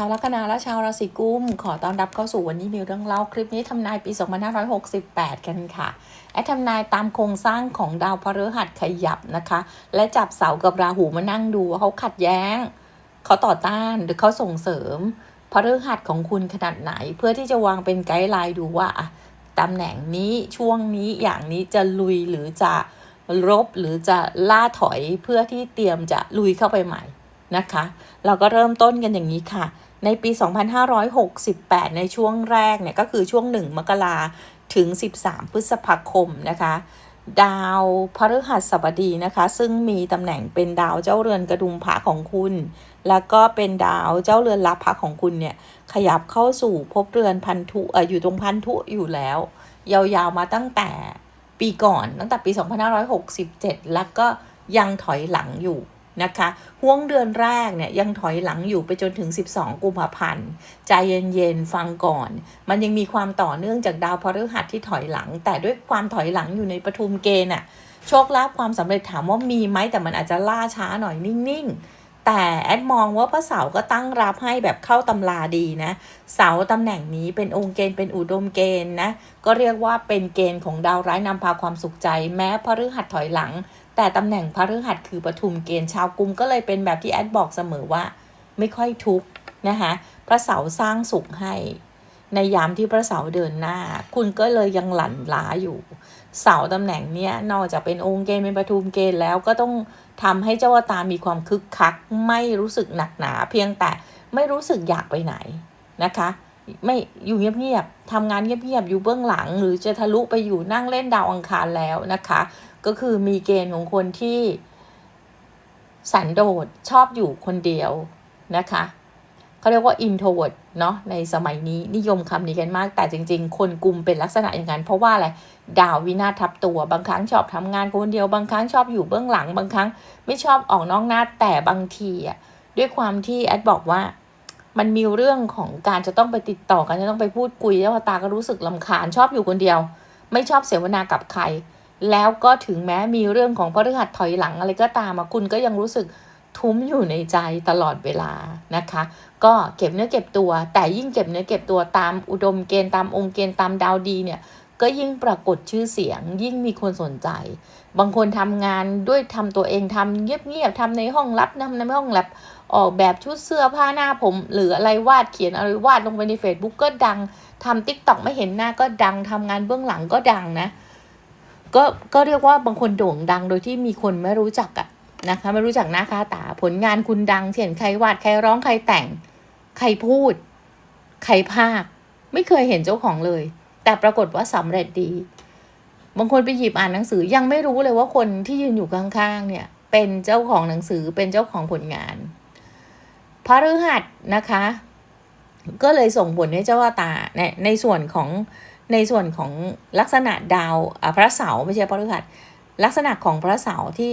ชาวลัคนาและชาวราศีกุม ขอต้อนรับเข้าสู่วันนี้มีเรื่องเล่าคลิปนี้ทำนายปี 2568 กันค่ะแอดทำนายตามโครงสร้างของดาวพฤหัสขยับนะคะ และจับเสากับราหูมานั่งดูว่าเขาขัดแย้ง เขาต่อต้านหรือเขาส่งเสริมพฤหัสของคุณขนาดไหน เพื่อที่จะวางเป็นไกด์ไลน์ดูว่าตำแหน่งนี้ช่วงนี้อย่างนี้จะลุยหรือจะรบหรือจะล่าถอยเพื่อที่เตรียมจะลุยเข้าไปใหม่นะคะ เราก็เริ่มต้นกันอย่างนี้ค่ะ ในปี 2568 ในช่วงแรกเนี่ยก็คือช่วง 1 มกราถึง 13 พฤษภาคมนะคะ ดาวพฤหัสบดีนะคะ ซึ่งมีตำแหน่งเป็นดาวเจ้าเรือนกระดุมพระของคุณ แล้วก็เป็นดาวเจ้าเรือนรับพระของคุณเนี่ย ขยับเข้าสู่ภพเรือนพันธุเอออยู่ตรงพันธุอยู่แล้ว ยาวๆมาตั้งแต่ปีก่อนตั้งแต่ปี 2567 แล้วก็ยังถอยหลังอยู่ นะคะห่วงเดือนแรกเนี่ยยังถอยหลังอยู่ไปจนถึง 12 กุมภาพันธ์ ใจเย็นๆ ฟังก่อน มันยังมีความต่อเนื่องจากดาวพฤหัสที่ถอยหลัง แต่ด้วยความถอยหลังอยู่ในปทุมเกณฑ์อะโชคลาภความสำเร็จถามว่ามีไหมแต่มันอาจจะล่าช้าหน่อยนิ่งๆ แต่แอดมองว่าพระเสาร์ก็ตั้งรับให้แบบเข้าตำราดีนะ เสาตำแหน่งนี้เป็นองค์เกณฑ์เป็นอุดมเกณฑ์นะ ก็เรียกว่าเป็นเกณฑ์ของดาวร้ายนำพาความสุขใจ แม้พฤหัสถอยหลัง แต่ตำแหน่งพระฤหัสคือปทุมเกณฑ์ชาวกุมก็เลยเป็นแบบที่แอดบอกเสมอว่า ไม่ค่อยทุกข์นะคะพระเสาร์สร้างสุขให้ ในยามที่พระเสาร์เดินหน้า คุณก็เลยยังหลั่นล้าอยู่ เสาตำแหน่งเนี้ยนอกจากเป็นองค์เกณฑ์เป็นปทุมเกณฑ์แล้วก็ต้องทำให้เจ้าตามีความคึกคัก ไม่รู้สึกหนักหนา เพียงแต่ไม่รู้สึกอยากไปไหนนะคะ ไม่อยู่เงียบๆทำงานเงียบๆอยู่เบื้องหลัง หรือจะทะลุไปอยู่นั่งเล่นดาวอังคารแล้วนะคะ ก็คือมีเกณฑ์ของคนที่สันโดษชอบอยู่คนเดียวนะคะเขาเรียกว่า introvert เนาะในสมัยนี้นิยมคำนี้กันมาก แต่จริง ๆ คนกลุ่มเป็นลักษณะอย่างนั้น เพราะว่าอะไรดาววินาทับตัว บางครั้งชอบทำงานคนเดียว บางครั้งชอบอยู่เบื้องหลัง บางครั้งไม่ชอบออกนอกหน้าแต่บางทีอะด้วยความที่แอดบอกว่ามันมีเรื่องของการจะต้องไปติดต่อกันจะต้องไปพูดคุยแล้วตาก็รู้สึกลำคาญชอบอยู่คนเดียว ไม่ชอบเสวนากับใคร แล้วก็ถึงแม้มีเรื่องของพฤหัสถอยหลังอะไรก็ตามคุณก็ยังรู้สึกทุ้มอยู่ในใจตลอดเวลานะคะ ก็เก็บเนื้อเก็บตัว แต่ยิ่งเก็บเนื้อเก็บตัวตามอุดมเกณฑ์ตามองค์เกณฑ์ตามดาวดีเนี่ยก็ยิ่งปรากฏชื่อเสียง ยิ่งมีคนสนใจ บางคนทำงานด้วยทำตัวเองทำเงียบๆทำในห้องลับทำในห้องลับออกแบบชุดเสื้อผ้าหน้าผม หรืออะไรวาดเขียนอะไรวาดลงไปใน Facebook ก็ดังทำติ๊กต็อกไม่เห็นหน้าก็ดังทำงานเบื้องหลังก็ดังนะ ก็ก็เรียกว่าบางคนโด่งดังโดยที่มีคนไม่รู้จักอะนะคะไม่รู้จักหน้าค่าตาผลงานคุณดังเช่นใครวาดใครร้องใครแต่ง ใครพูด ใครภาค ไม่เคยเห็นเจ้าของเลย แต่ปรากฏว่าสำเร็จดี บางคนไปหยิบอ่านหนังสือยังไม่รู้เลยว่าคนที่ยืนอยู่ข้างๆเนี่ย เป็นเจ้าของหนังสือเป็นเจ้าของผลงานพระฤหัสนะคะ ก็เลยส่งผลให้เจ้าตาในในส่วนของในส่วนของลักษณะดาวอะพระเสาร์ไม่ใช่พระฤหัสลักษณะของพระเสาร์ที่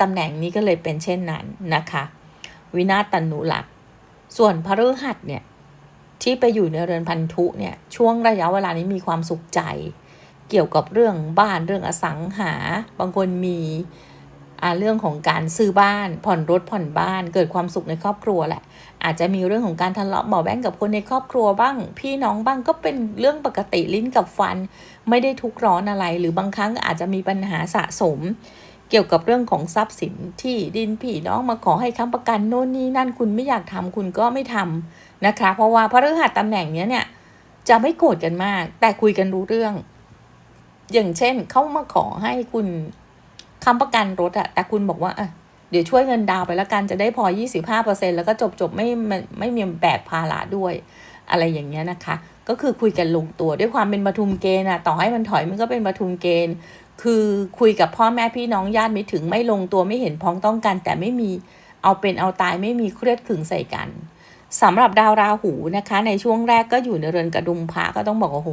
ตำแหน่งนี้ก็เลยเป็นเช่นนั้นนะคะ วินาศตันุลักษ์ส่วนพระฤหัสเนี่ยที่ไปอยู่ในเรือนพันธุเนี่ยช่วงระยะเวลานี้มีความสุขใจ เกี่ยวกับเรื่องบ้านเรื่องอสังหา บางคนมีอ่าเรื่องของการซื้อบ้าน ผ่อนรถผ่อนบ้าน เกิดความสุขในครอบครัวแหละ อาจจะมีเรื่องของการทะเลาะเบาแว้งกับคนในครอบครัวบ้าง พี่น้องบ้างก็เป็นเรื่องปกติลิ้นกับฟัน ไม่ได้ทุกข์ร้อนอะไร หรือบางครั้งอาจจะมีปัญหาสะสม เกี่ยวกับเรื่องของทรัพย์สินที่ดินพี่น้องมาขอให้ค้ำประกันโน่นนี่นั่นคุณไม่อยากทำคุณก็ไม่ทำนะคะ เพราะว่าพระฤหัสตำแหน่งเนี้ยเนี่ยจะไม่โกรธกันมาก แต่คุยกันรู้เรื่อง อย่างเช่นเขามาขอให้คุณค้ำประกันรถอะแต่คุณบอกว่าอะ เดี๋ยวช่วยเงินดาวไปแล้วกันจะได้พอ 25%แล้วก็จบจบไม่ไม่ไม่มีแบกภาระด้วย อะไรอย่างเงี้ยนะคะ ก็คือคุยกันลงตัวด้วยความเป็นปทุมเกณฑ์อะต่อให้มันถอยมันก็เป็นปทุมเกณฑ์ คือคุยกับพ่อแม่พี่น้องญาติไม่ถึงไม่ลงตัวไม่เห็นพ้องต้องกันแต่ไม่มีเอาเป็นเอาตายไม่มีเครียดขึงใส่กันสำหรับดาวราหูนะคะ ในช่วงแรกก็อยู่ในเรือนกระดุมพระก็ต้องบอกว่าโอ้โห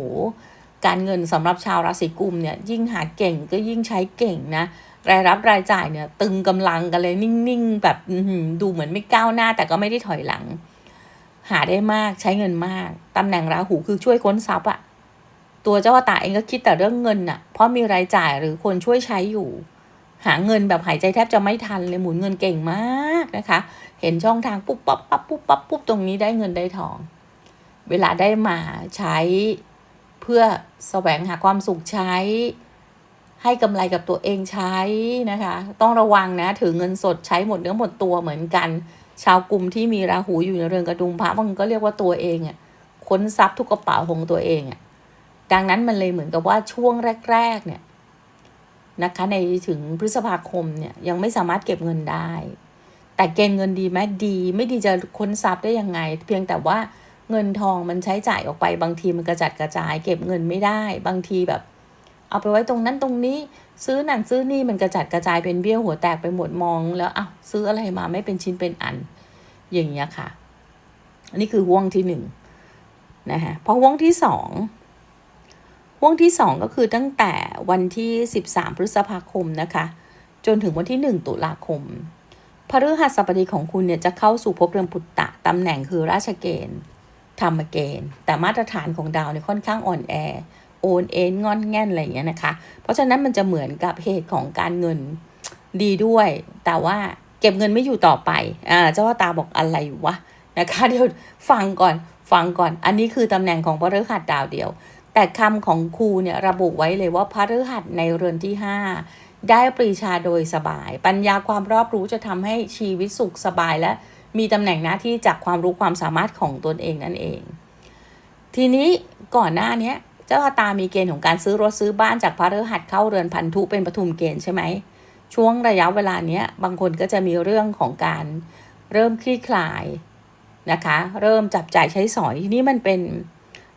การเงินสำหรับชาวราศีกุมเนี่ยยิ่งหาเก่งก็ยิ่งใช้เก่งนะ รายรับรายจ่ายเนี่ย ตึงกำลังกันเลยนิ่งๆ แบบดูเหมือนไม่ก้าวหน้า แต่ก็ไม่ได้ถอยหลัง หาได้มากใช้เงินมากตำแหน่งราหูคือช่วยค้นทรัพย์อะตัวเจ้าตาเองก็คิดแต่เรื่องเงินอะเพราะมีรายจ่ายหรือคนช่วยใช้อยู่ หาเงินแบบหายใจแทบจะไม่ทันเลยหมุนเงินเก่งมากนะคะ เห็นช่องทางปุ๊บปั๊บปั๊บปุ๊บปั๊บปุ๊บตรงนี้ได้เงินได้ทอง เวลาได้มาใช้เพื่อแสวงหาความสุขใช้ ให้กำไรกับตัวเองใช้นะคะ ต้องระวังนะถือเงินสดใช้หมดเนื้อหมดตัวเหมือนกัน ชาวกลุ่มที่มีราหูอยู่ในเรือนกระดุมพระบางก็เรียกว่าตัวเองอะค้นทรัพย์ทุกกระเป๋าของตัวเองอะดังนั้นมันเลยเหมือนกับว่าช่วงแรก ๆ เนี่ยนะคะในถึงพฤษภาคมเนี่ยยังไม่สามารถเก็บเงินได้ แต่เกณฑ์เงินดีไหมดีไม่ดีจะค้นทรัพย์ได้ยังไง เพียงแต่ว่าเงินทองมันใช้จ่ายออกไปบางทีมันกระจัดกระจาย เก็บเงินไม่ได้ บางทีแบบ เอาไปไว้ตรงนั้นตรงนี้ ซื้อนั่นซื้อนี่มันกระจัดกระจายเป็นเบี้ยวหัวแตกไปหมดมองแล้วอ้าวซื้ออะไรมาไม่เป็นชิ้นเป็นอัน อย่างเงี้ยค่ะ อันนี้คือห่วงที่หนึ่งนะคะพอห่วงที่สองห่วงที่สองก็คือตั้งแต่วันที่สิบสามพฤษภาคมนะคะ จนถึงวันที่หนึ่งตุลาคมพฤหัสบดีของคุณเนี่ยจะเข้าสู่ภพเรือนปุตตะตำแหน่งคือราชเกณฑ์ธรรมเกณฑ์ แต่มาตรฐานของดาวเนี่ยค่อนข้างอ่อนแอ โอนเอ็นงอนแง่นอะไรอย่างเงี้ยนะคะ เพราะฉะนั้นมันจะเหมือนกับเหตุของการเงินดีด้วย แต่ว่าเก็บเงินไม่อยู่ต่อไปอ่าเจ้าตาบอกอะไรวะนะคะเดี๋ยวฟังก่อนฟังก่อน อันนี้คือตำแหน่งของพระฤหัสดาวเดียว แต่คำของครูเนี่ยระบุไว้เลยว่าพระฤหัสในเรือนที่5ได้ปรีชาโดยสบาย ปัญญาความรอบรู้จะทำให้ชีวิตสุขสบายและมีตำแหน่งหน้าที่จากความรู้ความสามารถของตนเองนั่นเอง ทีนี้ก่อนหน้านี้ เจ้าชะตามีเกณฑ์ของการซื้อรถซื้อบ้านจากพระฤหัสเข้าเรือนพันธุเป็นปทุมเกณฑ์ใช่ไหมช่วงระยะเวลาเนี้ยบางคนก็จะมีเรื่องของการเริ่มคลี่คลายนะคะ เริ่มจับจ่ายใช้สอยทีนี้มันเป็น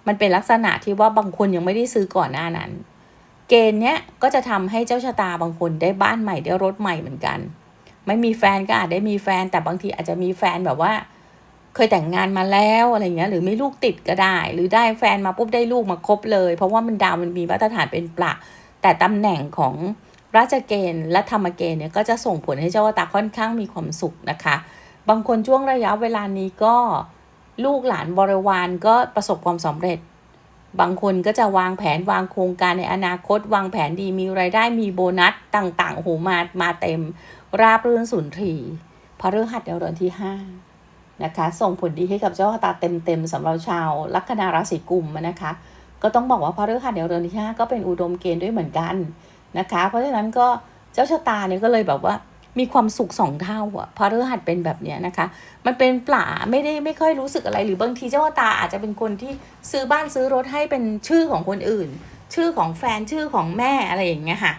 มันเป็นลักษณะที่ว่าบางคนยังไม่ได้ซื้อก่อนหน้านั้น เกณฑ์เนี้ยก็จะทำให้เจ้าชะตาบางคนได้บ้านใหม่ได้รถใหม่เหมือนกัน ไม่มีแฟนก็อาจได้มีแฟนแต่บางทีอาจจะมีแฟนแบบว่า เคยแต่งงานมาแล้วอะไรเงี้ยหรือไม่ลูกติดก็ได้ หรือได้แฟนมาปุ๊บได้ลูกมาครบเลย เพราะว่ามันดาวมันมีมาตรฐานเป็นประแต่ตำแหน่งของราชเกณฑ์และธรรมเกณฑ์เนี่ยก็จะส่งผลให้เจ้าตาค่อนข้างมีความสุขนะคะ บางคนช่วงระยะเวลานี้ก็ลูกหลานบริวารก็ประสบความสำเร็จ บางคนก็จะวางแผนวางโครงการในอนาคต วางแผนดีมีรายได้มีโบนัสต่างๆโหมามาเต็ม ราบรื่นสุนทรีพฤหัสเรือนที่ห้า นะคะ ส่งผลดีให้กับเจ้าชะตาเต็มๆสำหรับชาวลัคนาราศีกุมนะคะ ก็ต้องบอกว่าพระฤหัสเดียวเรือนที่ห้าก็เป็นอุดมเกณฑ์ด้วยเหมือนกันนะคะ เพราะฉะนั้นก็เจ้าชะตาเนี่ยก็เลยแบบว่ามีความสุขสองเท่าอะพระฤหัสเป็นแบบเนี้ยนะคะ มันเป็นปลาไม่ได้ไม่ค่อยรู้สึกอะไรหรือบางทีเจ้าชะตาอาจจะเป็นคนที่ซื้อบ้านซื้อรถให้เป็นชื่อของคนอื่น ชื่อของแฟนชื่อของแม่อะไรอย่างเงี้ยค่ะ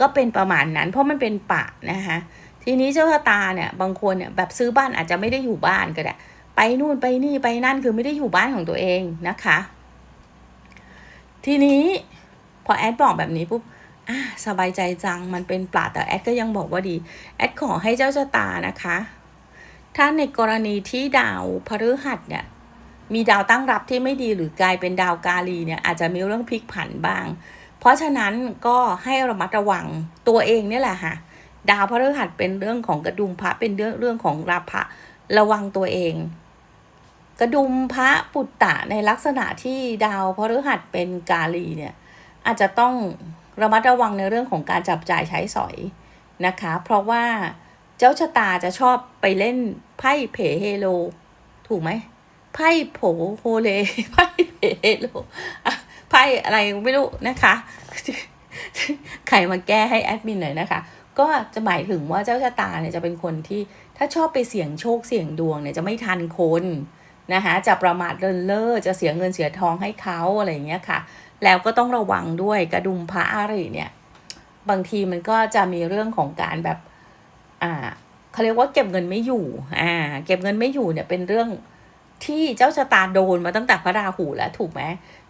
ก็เป็นประมาณนั้น เพราะมันเป็นปะนะคะ ทีนี้เจ้าชะตาเนี่ยบางคนเนี่ยแบบซื้อบ้านอาจจะไม่ได้อยู่บ้านก็ได้ไปนู่นไปนี่ไปนั่นคือไม่ได้อยู่บ้านของตัวเองนะคะ ทีนี้พอแอดบอกแบบนี้ปุ๊บอะสบายใจจังมันเป็นปลาแต่แอดก็ยังบอกว่าดีแอดขอให้เจ้าชะตานะคะ ถ้าในกรณีที่ดาวพฤหัสเนี่ยมีดาวตั้งรับที่ไม่ดีหรือกลายเป็นดาวกาลีเนี่ยอาจจะมีเรื่องพลิกผันบ้าง เพราะฉะนั้นก็ให้ระมัดระวังตัวเองเนี่ยแหละค่ะ ดาวพฤหัสเป็นเรื่องของกระดุมพระเป็นเรื่องเรื่องของราพะระวังตัวเอง กระดุมพระปุตตะในลักษณะที่ดาวพฤหัสเป็นกาลีเนี่ย อาจจะต้องระมัดระวังในเรื่องของการจับจ่ายใช้สอยนะคะ เพราะว่าเจ้าชะตาจะชอบไปเล่นไพ่เพเฮโล ถูกไหมไพ่โผโฮเลไพ่เพเฮโลไพ่อะไรไม่รู้นะคะ ใครมาแก้ให้แอดมินหน่อยนะคะ ก็จะหมายถึงว่าเจ้าชะตาเนี่ยจะเป็นคนที่ถ้าชอบไปเสี่ยงโชคเสี่ยงดวงเนี่ยจะไม่ทันคนนะคะจะประมาทเลินเล่อจะเสียเงินเสียทองให้เขาอะไรอย่างเงี้ยค่ะ แล้วก็ต้องระวังด้วยกระดุมพระอาริเนี่ย บางทีมันก็จะมีเรื่องของการแบบอ่าเขาเรียกว่าเก็บเงินไม่อยู่อ่าเก็บเงินไม่อยู่เนี่ยเป็นเรื่องที่เจ้าชะตาโดนมาตั้งแต่พระราหูแล้วถูกไหม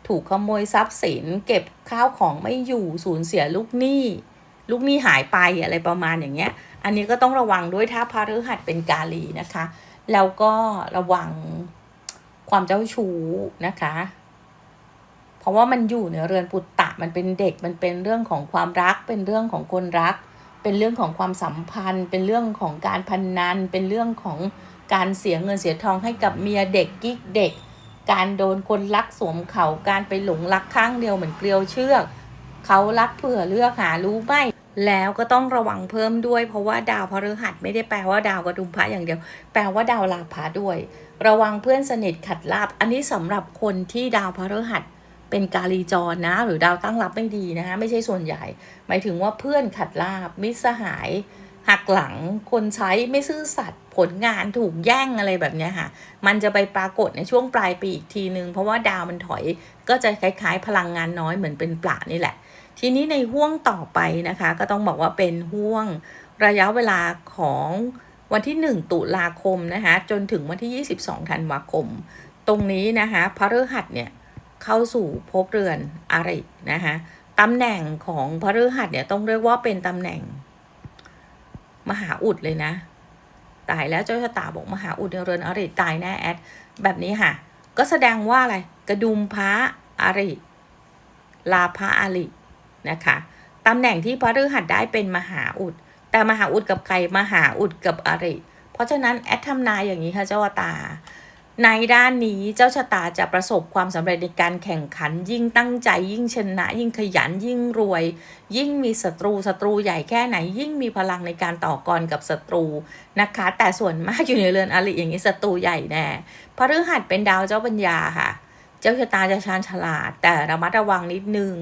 ถูกขโมยทรัพย์สิน เก็บข้าวของไม่อยู่สูญเสียลูกหนี้ ลูกหนี้หายไปอะไรประมาณอย่างเงี้ย อันนี้ก็ต้องระวังด้วยถ้าพระฤหัสเป็นกาลีนะคะ แล้วก็ระวังความเจ้าชู้นะคะ เพราะว่ามันอยู่ในเรือนปุตตะมันเป็นเด็กมันเป็นเรื่องของความรัก เป็นเรื่องของคนรัก เป็นเรื่องของความสัมพันธ์ เป็นเรื่องของการพนนัน เป็นเรื่องของการเสียเงินเสียทองให้กับเมียเด็กกิ๊กเด็ก การโดนคนรักสวมเขาการไปหลงรักข้างเดียวเหมือนเกลียวเชือกเขารักเผื่อเลือกหารู้ไหม แล้วก็ต้องระวังเพิ่มด้วย เพราะว่าดาวพฤหัสไม่ได้แปลว่าดาวกระดุมพระอย่างเดียว แปลว่าดาวลาภะด้วย ระวังเพื่อนสนิทขัดลาบ อันนี้สำหรับคนที่ดาวพฤหัสเป็นกาลีจรนะ หรือดาวตั้งรับไม่ดีนะคะไม่ใช่ส่วนใหญ่ หมายถึงว่าเพื่อนขัดลาบ มิสหาย หักหลังคนใช้ไม่ซื่อสัตย์ผลงานถูกแย่งอะไรแบบนี้ค่ะ มันจะไปปรากฏในช่วงปลายปีอีกทีนึง เพราะว่าดาวมันถอยก็จะคล้ายๆ พลังงานน้อยเหมือนเป็นปลานี่แหละ ทีนี้ในห่วงต่อไปนะคะ ก็ต้องบอกว่าเป็นห่วงระยะเวลาของวันที่ 1 ตุลาคมนะคะจนถึงวันที่ 22ธันวาคม ตรงนี้นะคะพระฤหัสเนี่ยเข้าสู่ภพเรือนอารินะคะตำแหน่งของพระฤหัสเนี่ยต้องเรียกว่าเป็นตำแหน่ง มหาอุดเลยนะ ตายแล้วเจ้าชะตาบอกมหาอุดในเรือนอริตายแน่แอดแบบนี้ค่ะ ก็แสดงว่าอะไรกระดุมพระอริลาภะอริ นะคะตำแหน่งที่พระฤหัสได้เป็นมหาอุด แต่มหาอุดกับใครมหาอุดกับอริ เพราะฉะนั้นแอดทำนายอย่างนี้ค่ะเจ้าตา ในด้านนี้เจ้าชะตาจะประสบความสำเร็จในการแข่งขัน ยิ่งตั้งใจ ยิ่งชนะ ยิ่งขยันยิ่งรวย ยิ่งมีศัตรูศัตรูใหญ่แค่ไหน ยิ่งมีพลังในการต่อกรกับศัตรูนะคะ แต่ส่วนมากอยู่ในเรือนอริอย่างนี้ศัตรูใหญ่แน่พระฤหัสเป็นดาวเจ้าปัญญาค่ะ เจ้าชะตาจะชาญฉลาด แต่ระมัดระวังนิดนึง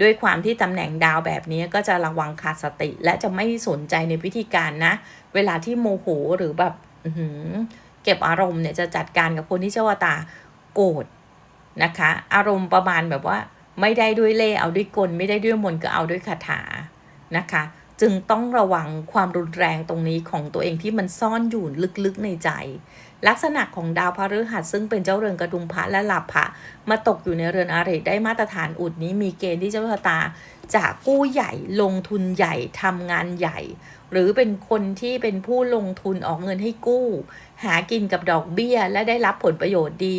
ด้วยความที่ตำแหน่งดาวแบบนี้ก็จะระวังขาดสติ และจะไม่สนใจในวิธีการนะ เวลาที่โมโหหรือแบบเก็บอารมณ์เนี่ยจะจัดการกับคนที่เจ้าตาโกรธนะคะ อารมณ์ประมาณแบบว่า ไม่ได้ด้วยเล่เอาด้วยกล ไม่ได้ด้วยมนก็เอาด้วยคาถานะคะ จึงต้องระวังความรุนแรงตรงนี้ของตัวเองที่มันซ่อนอยู่ลึกๆในใจ ลักษณะของดาวพฤหัสซึ่งเป็นเจ้าเรือนกระดุมพระและหลับพระมาตกอยู่ในเรือนอาริได้มาตรฐานอุดนี้มีเกณฑ์ที่เจ้าชะตาจะกู้ใหญ่ลงทุนใหญ่ทำงานใหญ่ หรือเป็นคนที่เป็นผู้ลงทุนออกเงินให้กู้ หากินกับดอกเบี้ยและได้รับผลประโยชน์ดี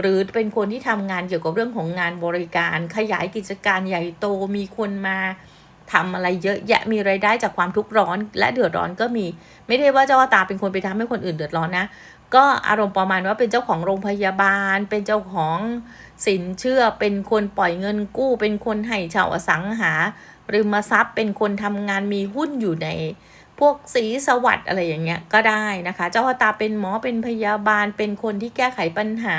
หรือเป็นคนที่ทำงานเกี่ยวกับเรื่องของงานบริการ ขยายกิจการใหญ่โตมีคนมา ทำอะไรเยอะแยะมีไรายได้จากความทุกข์ร้อน และเดือดร้อนก็มี ไม่ได้ว่าเจ้าตาเป็นคนไปทำให้คนอื่นเดือดร้อนนะ ก็อารมณ์ประมาณว่าเป็นเจ้าของโรงพยาบาล เป็นเจ้าของสินเชื่อ เป็นคนปล่อยเงินกู้ เป็นคนให้เช่าอสังหาริมทรัพย์ เป็นคนทำงานมีหุ้นอยู่ในพวกสีสวัสด์อะไรอย่างเงี้ยก็ได้นะคะ เจ้าตาเป็นหมอเป็นพยาบาล เป็นคนที่แก้ไขปัญหา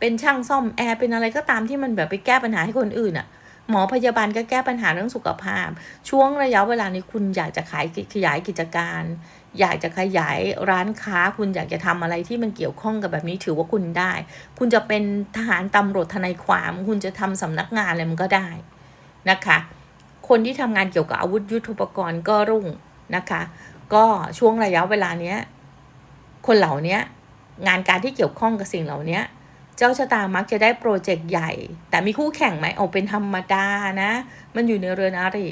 เป็นช่างซ่อมแอร์เป็นอะไรก็ตามที่มันแบบไปแก้ปัญหาให้คนอื่นอะ่ะ หมอพยาบาลก็แก้ปัญหาเรื่องสุขภาพ ช่วงระยะเวลานี้คุณอยากจะขายขยายกิจการ อยากจะขยายร้านค้า คุณอยากจะทำอะไรที่มันเกี่ยวข้องกับแบบนี้ถือว่าคุณได้ คุณจะเป็นทหารตำรวจทนายความ คุณจะทำสำนักงานอะไรมันก็ได้นะคะ คนที่ทำงานเกี่ยวกับอาวุธยุทโธปกรณ์ก็รุ่งนะคะ ก็ช่วงระยะเวลาเนี้ยคนเหล่านี้งานการที่เกี่ยวข้องกับสิ่งเหล่านี้ เจ้าชะตามักจะได้โปรเจกต์ใหญ่ แต่มีคู่แข่งไหมเอาเป็นธรรมดานะ มันอยู่ในเรือนอาริ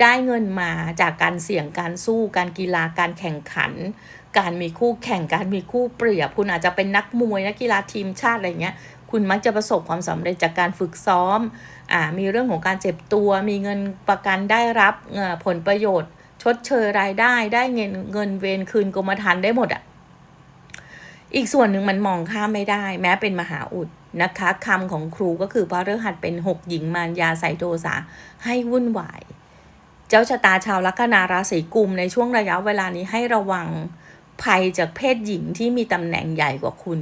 ได้เงินมาจากการเสี่ยงการสู้การกีฬาการแข่งขัน การมีคู่แข่งการมีคู่เปรียบ คุณอาจจะเป็นนักมวยนักกีฬาทีมชาติอะไรเงี้ยคุณมักจะประสบความสำเร็จจากการฝึกซ้อมอ่ามีเรื่องของการเจ็บตัว มีเงินประกันได้รับเอ่อผลประโยชน์ ชดเชยรายได้ ได้เงินเงินเวรคืนกรมธรรม์ได้หมดอะ่ะ อีกส่วนหนึ่งมันมองข้ามไม่ได้ แม้เป็นมหาอุดนะคะคำของครูก็คือพระฤหัสเป็นหกหญิงมารยาใส่โทสาให้วุ่นวาย เจ้าชะตาชาวลัคนาราศีกุมในช่วงระยะเวลานี้ให้ระวังภัยจากเพศหญิงที่มีตำแหน่งใหญ่กว่าคุณ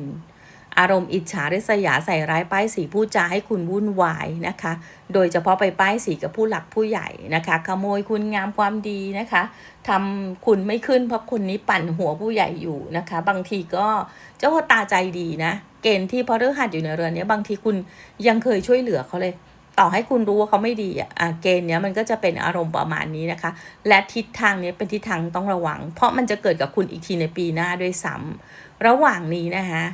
อารมณ์อิจฉาริษยาใส่ร้ายป้ายสีพูดจาให้คุณวุ่นวายนะคะ โดยเฉพาะไปป้ายสีกับผู้หลักผู้ใหญ่นะคะ ขโมยคุณงามความดีนะคะทำคุณไม่ขึ้นเพราะคนนี้ปั่นหัวผู้ใหญ่อยู่นะคะ บางทีก็เจ้าตาใจดีนะ เกณฑ์ที่พฤหัสอยู่ในเรือนนี้บางทีคุณยังเคยช่วยเหลือเขาเลยต่อให้คุณรู้ว่าเขาไม่ดีอะเกณฑ์เนี้ยมันก็จะเป็นอารมณ์ประมาณนี้นะคะ และทิศทางเนี้ยเป็นทิศทางต้องระวัง เพราะมันจะเกิดกับคุณอีกทีในปีหน้าด้วยซ้ำระหว่างนี้นะคะ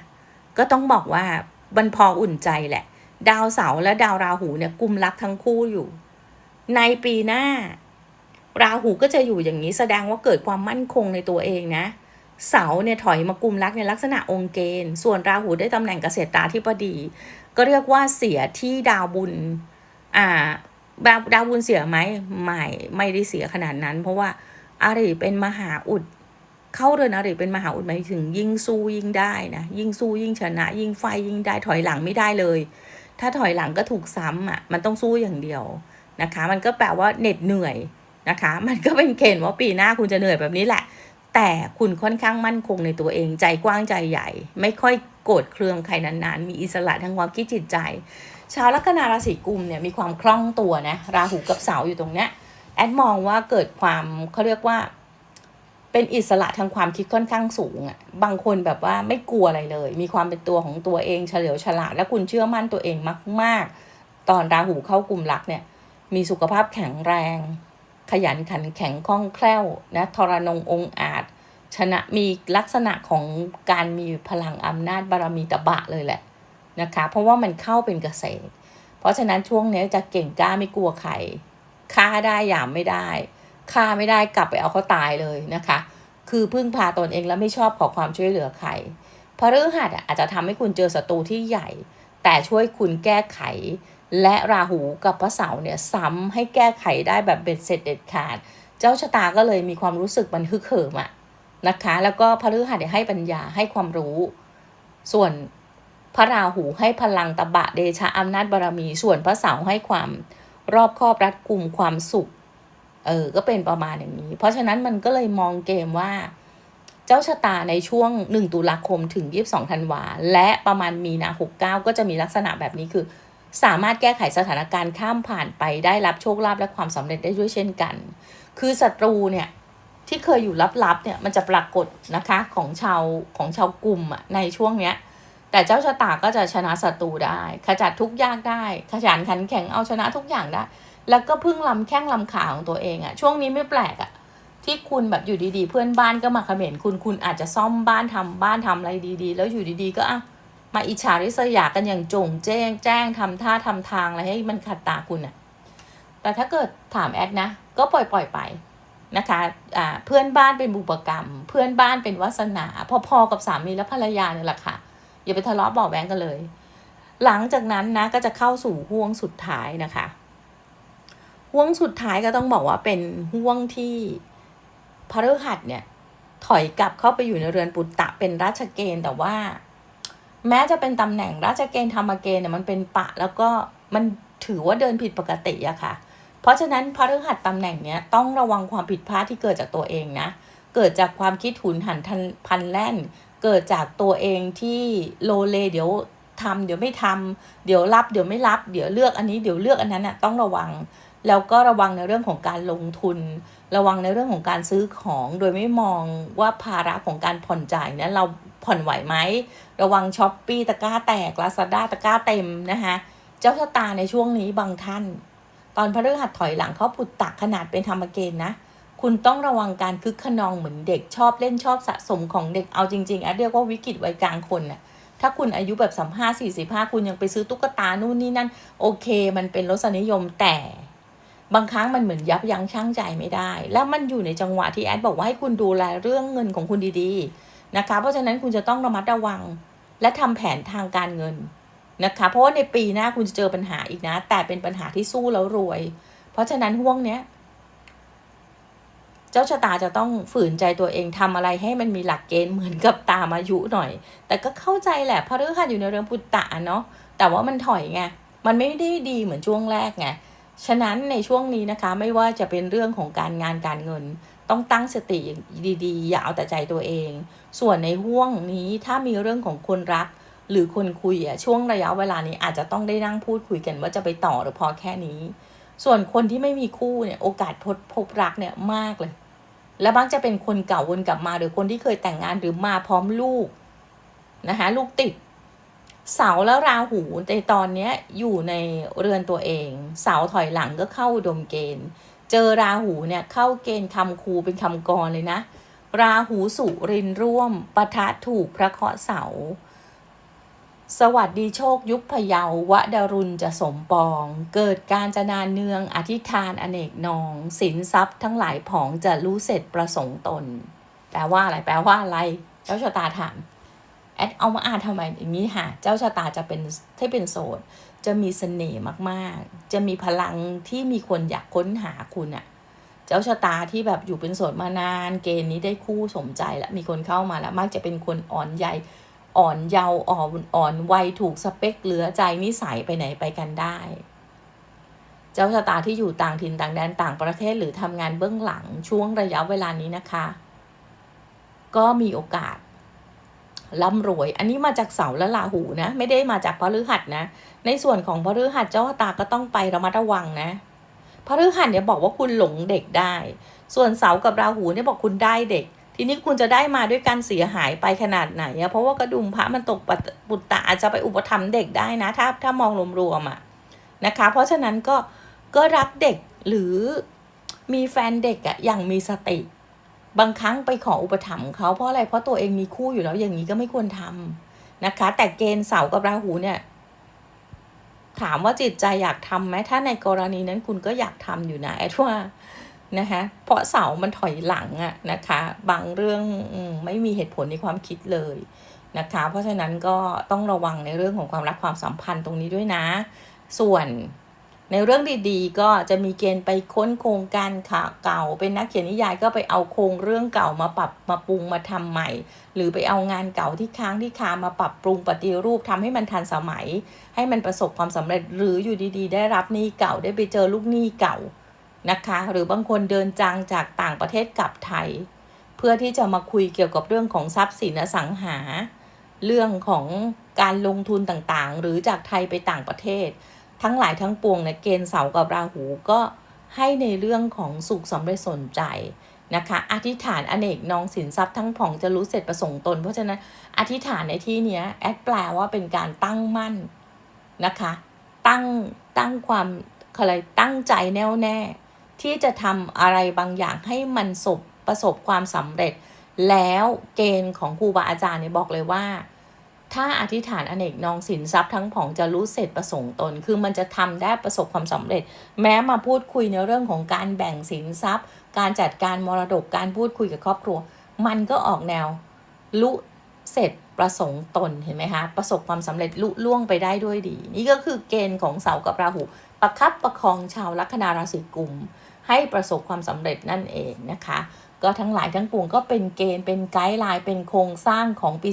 ก็ต้องบอกว่ามันพออุ่นใจแหละ ดาวเสาร์และดาวราหูเนี่ยกุมรักทั้งคู่อยู่ ในปีหน้า ราหูก็จะอยู่อย่างนี้แสดงว่าเกิดความมั่นคงในตัวเองนะ เสาเนี่ยถอยมากุมรักในลักษณะองค์เกณฑ์ส่วนราหูได้ตำแหน่งเกษตราธิบดี ก็เรียกว่าเสียที่ดาวบุญ อ่าดาวดาวบุญเสียไหมไม่ไม่ได้เสียขนาดนั้น เพราะว่าอาริเป็นมหาอุด เข้าเรือนอริเป็นมหาอุดหมายถึงยิ่งสู้ยิ่งได้นะยิ่งสู้ยิ่งชนะ ยิ่งไฟยิ่งได้ถอยหลังไม่ได้เลย ถ้าถอยหลังก็ถูกซ้ำอะมันต้องสู้อย่างเดียวนะคะ มันก็แปลว่าเหน็ดเหนื่อยนะคะ มันก็เป็นเกณฑ์ว่าปีหน้าคุณจะเหนื่อยแบบนี้แหละ แต่คุณค่อนข้างมั่นคงในตัวเองใจกว้างใจใหญ่ ไม่ค่อยโกรธเคืองใครนานๆ มีอิสระทางความคิดจิตใจ ชาวลัคนาราศีกุมเนี่ยมีความคล่องตัวนะราหูกับเสาอยู่ตรงเนี้ยแอดมองว่าเกิดความเขาเรียกว่า เป็นอิสระทางความคิดค่อนข้างสูงอะ่ะ บางคนแบบว่าไม่กลัวอะไรเลย มีความเป็นตัวของตัวเองเฉลียวฉลาด และคุณเชื่อมั่นตัวเองมาก ๆ ตอนราหูเข้ากลุ่มรักเนี่ย มีสุขภาพแข็งแรง ขยันขันแข็งคล่องแคล่วนะทรนงองอาจ ชนะมีลักษณะของการมีพลังอำนาจบารมีตะบะเลยแหละนะคะ เพราะว่ามันเข้าเป็นเกษตร เพราะฉะนั้นช่วงนี้จะเก่งกล้าไม่กลัวใครฆ่าได้ยามไม่ได้ ฆ่าไม่ได้กลับไปเอาเขาตายเลยนะคะ คือพึ่งพาตนเองแล้วไม่ชอบขอความช่วยเหลือใครพระฤหัสอะอาจจะทำให้คุณเจอศัตรูที่ใหญ่ แต่ช่วยคุณแก้ไข และราหูกับพระเสาร์เนี่ยซ้ำให้แก้ไขได้แบบเบ็ดเสร็จเด็ดขาด เจ้าชะตาก็เลยมีความรู้สึกมันฮึกเหิมอะนะคะ แล้วก็พระฤหัสให้ปัญญาให้ความรู้ ส่วนพระราหูให้พลังตบะเดชะอำนาจบารมี ส่วนพระเสาร์ให้ความรอบคอบรัดกลุ่มความสุข เออ ก็เป็นประมาณอย่างนี้ เพราะฉะนั้นมันก็เลยมองเกมว่า เจ้าชะตาในช่วง 1 ตุลาคมถึง 22 ธันวา และประมาณมีนา 69 ก็จะมีลักษณะแบบนี้คือ สามารถแก้ไขสถานการณ์ข้ามผ่านไปได้รับโชคลาภและความสำเร็จได้ด้วยเช่นกัน คือศัตรูเนี่ยที่เคยอยู่ลับๆเนี่ยมันจะปรากฏนะคะของชาวของชาวกลุ่มอะในช่วงเนี้ยแต่เจ้าชะตาก็จะชนะศัตรูได้ ขจัดทุกยากได้ขยันขันแข็งเอาชนะทุกอย่างได้ แล้วก็พึ่งลำแข้งลำขาของตัวเองอะช่วงนี้ไม่แปลกอะที่คุณแบบอยู่ดีๆ เพื่อนบ้านก็มาเขม่นคุณคุณอาจจะซ่อมบ้านทำบ้านทำอะไรดีๆ แล้วอยู่ดีๆ ก็อะมาอิจฉาริษยากันอย่างจงแจ้ง แจ้งทำท่าทำทางอะไรให้มันขัดตาคุณอะแต่ถ้าเกิดถามแอดนะ ก็ปล่อยปล่อยๆไปนะคะอ่าเพื่อนบ้านเป็นบุปกรรม เพื่อนบ้านเป็นวาสนา พอๆกับสามีและภรรยาเนี่ยแหละค่ะอย่าไปทะเลาะเบาะแว้งกันเลย หลังจากนั้นนะก็จะเข้าสู่ห่วงสุดท้ายนะคะ ห่วงสุดท้ายก็ต้องบอกว่าเป็นห่วงที่พฤหัสเนี่ยถอยกลับเข้าไปอยู่ในเรือนปุตตะเป็นราชเกณฑ์แต่ว่า แม้จะเป็นตำแหน่งราชเกณฑ์ธรรมเกณฑ์เนี่ยมันเป็นปะ แล้วก็มันถือว่าเดินผิดปกติอะค่ะ เพราะฉะนั้นพฤหัสตำแหน่งเนี้ยต้องระวังความผิดพลาดที่เกิดจากตัวเองนะ เกิดจากความคิดหุนหันทันพันแล่น เกิดจากตัวเองที่โลเลเดี๋ยวทำเดี๋ยวไม่ทำเดี๋ยวรับ เดี๋ยวไม่รับ เดี๋ยวเลือกอันนี้เดี๋ยวเลือกอันนั้นน่ะต้องระวัง แล้วก็ระวังในเรื่องของการลงทุน ระวังในเรื่องของการซื้อของ โดยไม่มองว่าภาระของการผ่อนจ่ายนั้นเราผ่อนไหวไหม ระวังช้อปปี้ตะกร้าแตกลาซาด้าตะกร้าเต็มนะคะเจ้าชะตาในช่วงนี้บางท่าน ตอนพฤหัสถอยหลังเขาปุตตะขนาดเป็นธรรมเกณฑ์นะ คุณต้องระวังการคึกขนองเหมือนเด็กชอบเล่นชอบสะสมของเด็กเอาจริงๆอะเรียกว่าวิกฤตวัยกลางคนน่ะถ้าคุณอายุแบบสามห้าสี่สิบห้าคุณยังไปซื้อตุ๊กตานู่นนี่นั่น โอเค มันเป็นรสนิยมแต่ บางครั้งมันเหมือนยับยั้งชั่งใจไม่ได้ แล้วมันอยู่ในจังหวะที่แอดบอกว่าให้คุณดูแลเรื่องเงินของคุณดีๆนะคะ เพราะฉะนั้นคุณจะต้องระมัดระวัง และทำแผนทางการเงินนะคะ เพราะว่าในปีหน้าคุณจะเจอปัญหาอีกนะ แต่เป็นปัญหาที่สู้แล้วรวย เพราะฉะนั้นห่วงเนี้ยเจ้าชะตาจะต้องฝืนใจตัวเองทำอะไรให้มันมีหลักเกณฑ์เหมือนกับตามอายุหน่อย แต่ก็เข้าใจแหละเพราะฤหัสองค่าอยู่ในเรื่อนพุตตะเนาะแต่ว่ามันถอยไงมันไม่ได้ดีเหมือนช่วงแรกไง ฉะนั้นในช่วงนี้นะคะไม่ว่าจะเป็นเรื่องของการงานการเงิน ต้องตั้งสติดีๆ อย่าเอาแต่ใจตัวเอง ส่วนในห่วงนี้ถ้ามีเรื่องของคนรัก หรือคนคุยอะช่วงระยะเวลานี้อาจจะต้องได้นั่งพูดคุยกันว่าจะไปต่อหรือพอแค่นี้ ส่วนคนที่ไม่มีคู่เนี่ยโอกาสพบพบรักเนี่ยมากเลย และมักจะเป็นคนเก่าวนกลับมาหรือคนที่เคยแต่งงานหรือมาพร้อมลูกนะคะลูกติด เสาแล้วราหูในตอนนี้อยู่ในเรือนตัวเอง เสาถอยหลังก็เข้าอุดมเกณฑ์ เจอราหูเนี่ยเข้าเกณฑ์คำคูเป็นคำกรเลยนะ ราหูสุรินร่วมปะทะถูกพระเคราะห์เสา สวัสดีโชคยุคพยาววะดรุณจะสมปอง เกิดการจนานเนืองอธิษฐานอเนกนองสินทรัพย์ทั้งหลายผองจะรู้เสร็จประสงค์ตน แปลว่าอะไรแปลว่าอะไรเจ้าชะตาถาม ดเอามาอ่านทำไมอย่างนี้ค่ะ เจ้าชะตาจะเป็นถ้าเป็นโสด จะมีเสน่ห์มากๆ จะมีพลังที่มีคนอยากค้นหาคุณอะเจ้าชะตาที่แบบอยู่เป็นโสดมานาน เกณฑ์นี้ได้คู่สมใจแล้วมีคนเข้ามาแล้วมักจะเป็นคนอ่อนใยอ่อนเยาว์อ่อนอ่อนวัยถูกสเปคเหลือใจนิสัยไปไหนไปกันได้ เจ้าชะตาที่อยู่ต่างถิ่นต่างแดนต่างประเทศหรือทำงานเบื้องหลังช่วงระยะเวลานี้นะคะ ก็มีโอกาส ร่ำรวย อันนี้มาจากเสาและลาหูนะ ไม่ได้มาจากพฤหัสนะ ในส่วนของพฤหัสเจ้าตาก็ต้องไประมัดระวังนะพฤหัสเนี่ยบอกว่าคุณหลงเด็กได้ ส่วนเสากับราหูเนี่ยบอกคุณได้เด็ก ทีนี้คุณจะได้มาด้วยการเสียหายไปขนาดไหนอะเพราะว่ากระดุมพระมันตกปุตตะอาจจะไปอุปถัมเด็กได้นะ ถ้าถ้ามองรวมๆอะนะคะ เพราะฉะนั้นก็ก็รักเด็กหรือมีแฟนเด็กอะอย่างมีสติ บางครั้งไปขออุปถัมภ์เขาเพราะอะไรเพราะตัวเองมีคู่อยู่แล้วอย่างนี้ก็ไม่ควรทำนะคะ แต่เกณฑ์เสากับราหูเนี่ย ถามว่าจิตใจอยากทำไหมถ้าในกรณีนั้นคุณก็อยากทำอยู่นะแอดว่านะคะเพราะเสามันถอยหลังอะนะคะ บางเรื่องอมไม่มีเหตุผลในความคิดเลยนะคะ เพราะฉะนั้นก็ต้องระวังในเรื่องของความรักความสัมพันธ์ตรงนี้ด้วยนะ ส่วน ในเรื่องดีๆ ก็จะมีเกณฑ์ไปค้นโครงการข่าวเก่า เป็นนักเขียนนิยายก็ไปเอาโครงเรื่องเก่ามาปรับมาปรุงมาทำใหม่ หรือไปเอางานเก่าที่ค้างที่คามาปรับปรุงปฏิรูปทำให้มันทันสมัย ให้มันประสบความสำเร็จ หรืออยู่ดีๆ ได้รับหนี้เก่าได้ไปเจอลูกหนี้เก่านะคะ หรือบางคนเดินจางจากต่างประเทศกลับไทย เพื่อที่จะมาคุยเกี่ยวกับเรื่องของทรัพย์สินอสังหา เรื่องของการลงทุนต่างๆ หรือจากไทยไปต่างประเทศ ทั้งหลายทั้งปวงเนี่ยเกณฑ์เสากับราหูก็ให้ในเรื่องของสุขสำเร็จสนใจนะคะ อธิษฐานอเนกนองสินทรัพย์ทั้งผ่องจะรู้เสร็จประสงค์ตน เพราะฉะนั้นอธิษฐานในที่เนี้ยแอดแปลว่าเป็นการตั้งมั่นนะคะ ตั้งตั้งความอะไรตั้งใจแน่วแน่ ที่จะทำอะไรบางอย่างให้มันสบประสบความสำเร็จ แล้วเกณฑ์ของครูบาอาจารย์เนี่ยบอกเลยว่า ถ้าอธิษฐานอเนกนองสินทรัพย์ทั้งผ่องจะรู้เสร็จประสงค์ตน คือมันจะทำได้ประสบความสำเร็จ แม้มาพูดคุยในเรื่องของการแบ่งสินทรัพย์ การจัดการมรดกการพูดคุยกับครอบครัว มันก็ออกแนวลุเสร็จประสงค์ตนเห็นไหมคะประสบความสำเร็จลุล่วงไปได้ด้วยดี นี่ก็คือเกณฑ์ของเสากับราหู ประคับประคองชาวลัคนาราศีกุม ให้ประสบความสำเร็จนั่นเองนะคะ ก็ทั้งหลายทั้งปวงก็เป็นเกณฑ์เป็นไกด์ไลน์เป็นโครงสร้างของปี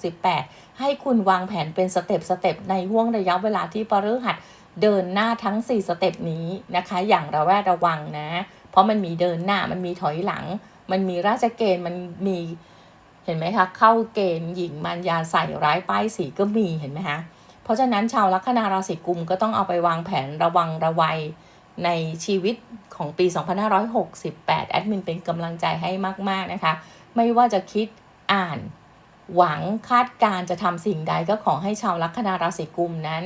2568 ให้คุณวางแผนเป็นสเต็ปสเต็ปในห่วงระยะเวลาที่ปฤหัสเดินหน้าทั้ง 4 สเต็ปนี้นะคะ อย่างระแวดระวังนะ เพราะมันมีเดินหน้ามันมีถอยหลัง มันมีราชเกณฑ์มันมีเห็นไหมคะ เข้าเกณฑ์หญิงมันยาใส่ร้ายป้ายสีก็มีเห็นไหมคะเพราะฉะนั้นชาวลัคนาราศีกุมก็ต้องเอาไปวางแผนระวังระวัย ในชีวิตของปี 2568 แอดมินเป็นกำลังใจให้มาก ๆ นะคะ ไม่ว่าจะคิดอ่าน หวังคาดการจะทำสิ่งใดก็ขอให้ชาวลัคนาราศีกุมนั้น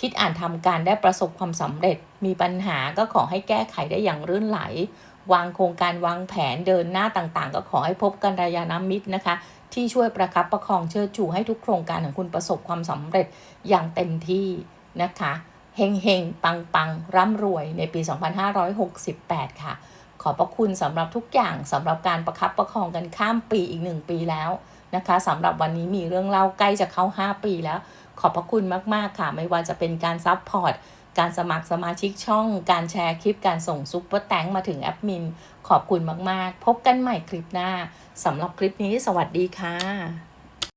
คิดอ่านทำการได้ประสบความสำเร็จ มีปัญหาก็ขอให้แก้ไขได้อย่างรื่นไหล วางโครงการวางแผนเดินหน้าต่างๆ ก็ขอให้พบกันระยานามิตรนะคะ ที่ช่วยประคับประคองเชิดชูให้ทุกโครงการของคุณประสบความสำเร็จอย่างเต็มที่นะคะ เฮงเฮงปังปังร่ำรวยในปี 2568 ค่ะ ขอบพระคุณสำหรับทุกอย่างสำหรับการประคับประคองกันข้ามปีอีกหนึ่งปีแล้วนะคะสำหรับวันนี้มีเรื่องเล่าใกล้จะเข้า 5 ปีแล้ว ขอบพระคุณมาก ๆ ค่ะ ไม่ว่าจะเป็นการซัพพอร์ตการสมัครสมาชิกช่อง การแชร์คลิปการส่งซุปเปอร์แตงมาถึงแอดมิน ขอบคุณมาก ๆ พบกันใหม่คลิปหน้าสำหรับคลิปนี้ สวัสดีค่ะ